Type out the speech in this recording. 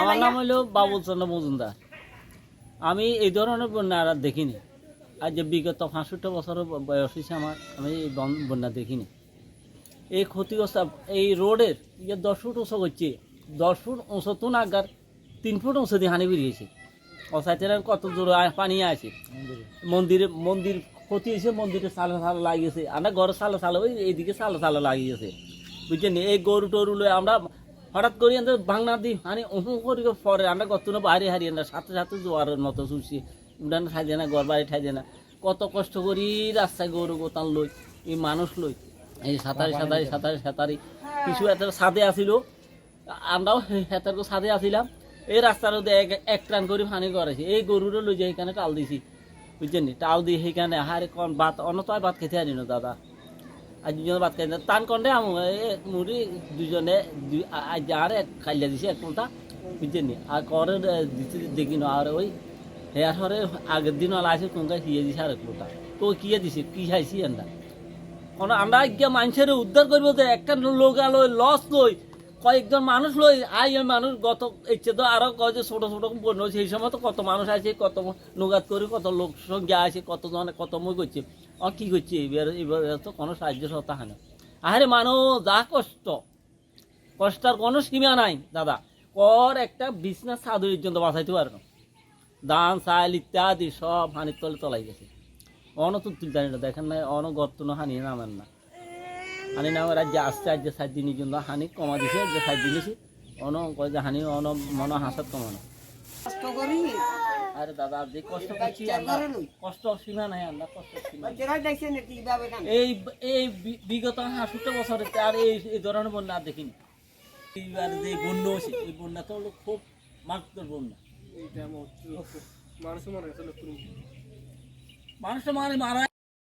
আমার নাম হলো বাবুল চন্দ্র মজুমদার। আমি এই ধরনের বন্যা আর দেখিনি। আজ যে বিগত পাঁচষট্টি বছর বয়স হয়েছে আমার, আমি এই বন্যা দেখিনি। এই ক্ষতিগ্রস্ত এই রোডের ইয়ে দশ ফুট উঁচু করছে, দশ ফুট উঁচু তো নাগার তিন ফুট উঁচু দিয়ে হানি বেরিয়েছে। অসাইতে কত জোর পানি আছে। মন্দিরে মন্দির ক্ষতি হয়েছে, মন্দিরে সালো সালো লাগিয়েছে। আমরা ঘরে সালো সালো ওই এইদিকে সালো সালো লাগিয়েছে। বুঝছেন? এই গরু টরু আমরা হঠাৎ করি আমাদের বাংলা দিই আনি উহু করি পরে আমরা কত না বাইরে হারিয়ে না সাথে সাথে জোয়ারের মতো শুনছি উড়ান ঠাই দেয় না ঘর বাড়ি ঠাই দেয় না কত কষ্ট করি রাস্তায় গরু গোতান লই এই মানুষ লই। এই সাঁতারি সাঁতারি সাঁতারি সাঁতারি। কিছু একটা সাদে আসিল। আমরাও হেতার সাদে আসিলাম। এই রাস্তার মধ্যে এক এক টান করে পানি করেছি। এই গরুরে লই যে এখানে টাল দিছি। বুঝছেন নি? টাল দিয়ে সেইখানে হারে কন ভাত অন্য তো আর ভাত খেতে হারি না দাদা। আর দুজনে ভাত খাই টান কন্ডে মুড়ি দুজনে আর খাইলে দিছে, এক কোনটা নি? আর করে দিতে দেখি না আর ওই হেয়ার হরে আগের দিন ওলা আছে কোনটা দিছে আর এক কোনটা তো কিয়ে দিছে, কি খাইছি আন্দা কারণ আমরা গিয়ে মানুষের উদ্ধার করব যে একটা লোক আলো, লস লই কয়েকজন মানুষ লই আই মানুষ গত ইচ্ছে তো আরও কয় যে ছোট ছোট বন্য, সেই সময় তো কত মানুষ আছে কত নোগাত করে, কত লোক সংখ্যা আছে কত জনে, কত মই করছে। ও কি করছে? এবার এবার তো কোনো সাহায্য সত্তা হয় না। আরে মানুষ, যা কষ্ট। কষ্টার কোনো সীমা নাই, দাদা। কর একটা বিছনা সাদুরির জন্য বাঁচাইতে পারো ধান, চাল ইত্যাদি সব হানির তলে তলাই গেছে। অন তুলতে না, দেখেন না অন গর্ত না হানি নামেন না। হানি নামে রাজ্যে আসছে আজ যে সাত দিনের জন্য হানি কমা দিছে যে সাত দিনেছি অন কয় যে হানি অন মন হাসাত কমানো। কষ্ট করি আরে দাদা যে কষ্ট করছি কষ্ট সীমা নাই আমরা কষ্ট সীমা কান? এই এই বিগত হাসুটা বছরে আর এই এই ধরনের বন্যা আর দেখিনি। এইবার যে বন্যা হয়েছে এই বন্যা তো হলো খুব মারাত্মক বন্যা। মানুষটা মানে মারা